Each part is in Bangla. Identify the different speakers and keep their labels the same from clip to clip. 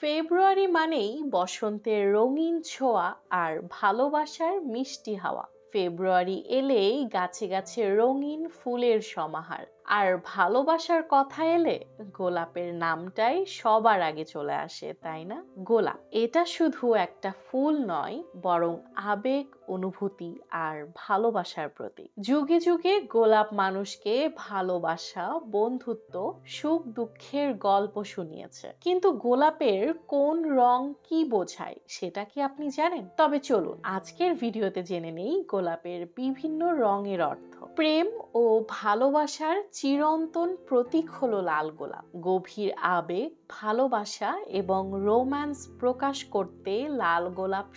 Speaker 1: ফেব্রুয়ারি মানেই বসন্তের রঙিন ছোঁয়া আর ভালোবাসার মিষ্টি হাওয়া। ফেব্রুয়ারি এলেই গাছে গাছে রঙিন ফুলের সমাহার। আর ভালোবাসার কথা এলে গোলাপের নামটাই সবার আগে চলে আসে, তাই না? গোলাপ, এটা শুধু একটা ফুল নয়, বরং আবেগ, অনুভূতি আর ভালোবাসার প্রতীক। যুগে যুগে গোলাপ মানুষকে ভালোবাসা, বন্ধুত্ব, সুখ দুঃখের গল্প শুনিয়েছে। কিন্তু গোলাপের কোন রং কি বোঝায়, সেটা কি আপনি জানেন? তবে চলুন, আজকের ভিডিওতে জেনে নেই গোলাপের বিভিন্ন রঙের অর্থ। প্রেম ও ভালোবাসার চিরন্তন প্রতীক হলো লাল গোলাপ। গভীর আবেগ ভালোবাসা এবং রোম্যান্স প্রকাশ করতে লাল গোলাপ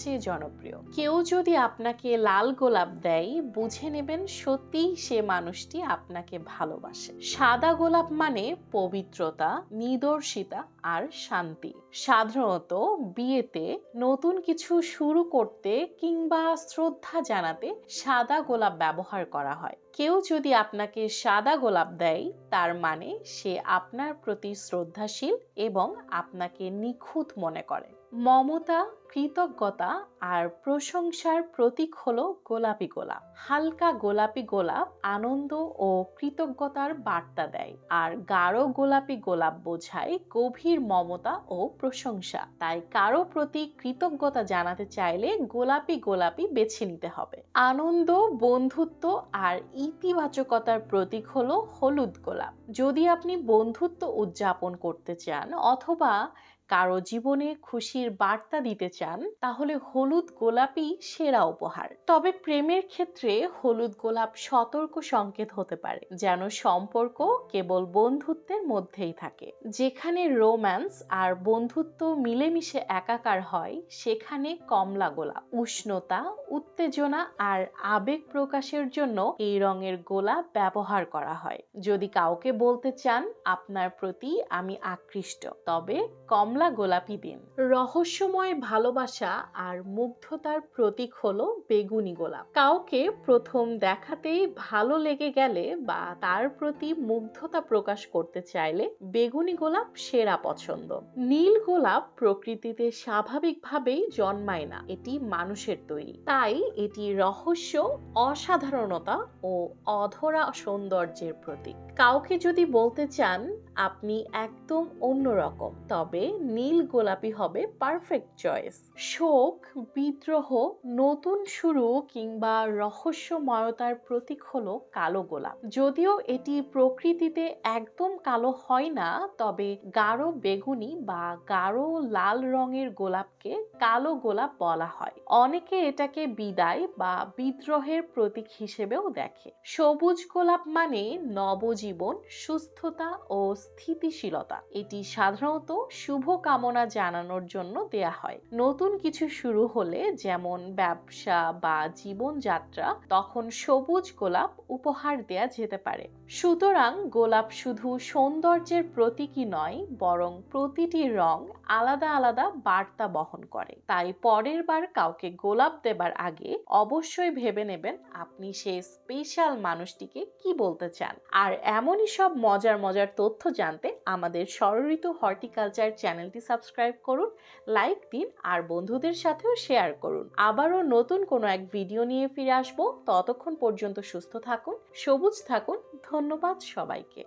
Speaker 1: সবচেয়ে জনপ্রিয়। কেউ যদি আপনাকে লাল গোলাপ দেয়, বুঝে নেবেন সত্যিই সে মানুষটি আপনাকে ভালোবাসে। সাদা গোলাপ মানে পবিত্রতা, নিদর্শিতা আর শান্তি। সাধারণত বিয়েতে নতুন কিছু শুরু করতে কিংবা শ্রদ্ধা জানাতে সাদা গোলাপ ব্যবহার করা হয়। কেউ যদি আপনাকে সাদা গোলাপ দেয়, তার মানে সে আপনার প্রতি শ্রদ্ধাশীল এবং আপনাকে নিখুঁত মনে করে। মমতা, কৃতজ্ঞতা আর প্রশংসার প্রতীক হলো গোলাপি গোলাপ। হালকা গোলাপি গোলাপ আনন্দ ও কৃতজ্ঞতার বার্তা দেয় আর গাঢ় গোলাপি গোলাপ বোঝায় গভীর মমতা ও প্রশংসা। তাই কারও প্রতি কৃতজ্ঞতা জানাতে চাইলে গোলাপি গোলাপি বেছে নিতে হবে। আনন্দ, বন্ধুত্ব আর ইতিবাচকতার প্রতীক হলো হলুদ গোলাপ। যদি আপনি বন্ধুত্ব উদযাপন করতে চান অথবা কারও জীবনে খুশির বার্তা দিতে চান, তাহলে হলুদ গোলাপই সেরা উপহার। তবে প্রেমের ক্ষেত্রে হলুদ গোলাপ সতর্ক সংকেত হতে পারে, যেন সম্পর্ক কেবল বন্ধুত্বের মধ্যেই থাকে। যেখানে রোম্যান্স আর বন্ধুত্ব মিলেমিশে একাকার হয়, সেখানে কমলা গোলাপ। উষ্ণতা, উত্তেজনা আর আবেগ প্রকাশের জন্য এই রঙের গোলাপ ব্যবহার করা হয়। যদি কাউকে বলতে চান, আপনার প্রতি আমি আকৃষ্ট। তবে কমলা কমলা গোলাপি দিন। রহস্যময় ভালোবাসা আর মুগ্ধতার প্রতীক হলো বেগুনি গোলাপ। কাউকে প্রথম দেখাতেই ভালো লেগে গেলে বা তার প্রতি মুগ্ধতা প্রকাশ করতে চাইলে বেগুনি গোলাপ সেরা পছন্দ। নীল গোলাপ প্রকৃতিতে স্বাভাবিকভাবেই জন্মায় না, এটি মানুষের তৈরি। তাই এটি রহস্য, অসাধারণতা ও অধরা সৌন্দর্যের প্রতীক। কাউকে যদি বলতে চান, আপনি একদম অন্যরকম, তবে নীল গোলাপি হবে পারফেক্ট চয়েস শোক, বিদ্রোহ, নতুন শুরু কিংবা রহস্যময়তার প্রতীক হলো কালো গোলাপ। যদিও এটি প্রকৃতিতে একদম কালো হয় না, তবে গাঢ় বেগুনি বা গাঢ় লাল রঙের গোলাপকে কালো গোলাপ বলা হয়। অনেকে এটাকে বিদায় বা বিদ্রোহের প্রতীক হিসেবেও দেখে। সবুজ গোলাপ মানে নবজীবন, সুস্থতা ও স্থিতিশীলতা। এটি সাধারণত শুভ কামনা জানানোর জন্য দেয়া হয়। নতুন কিছু শুরু হলে যেমন ব্যবসা বা জীবনযাত্রা, তখন সবুজ গোলাপ উপহার দেয়া যেতে পারে। সুতরাং গোলাপ শুধু সৌন্দর্যের প্রতীকী নয়, বরং প্রতিটি রং আলাদা আলাদা বার্তা বহন করে। তাই পরের বার কাউকে গোলাপ দেবার আগে অবশ্যই ভেবে নেবেন আপনি সেই স্পেশাল মানুষটিকে কি বলতে চান। আর এমনই সব মজার মজার তথ্য জানতে আমাদের সরঋতু হর্টিকালচার চ্যানেলটি সাবস্ক্রাইব করুন, লাইক দিন আর বন্ধুদের সাথেও শেয়ার করুন। আবারও নতুন কোনো এক ভিডিও নিয়ে ফিরে আসব। ততক্ষণ পর্যন্ত সুস্থ থাকুন, সবুজ থাকুন। ধন্যবাদ সবাইকে।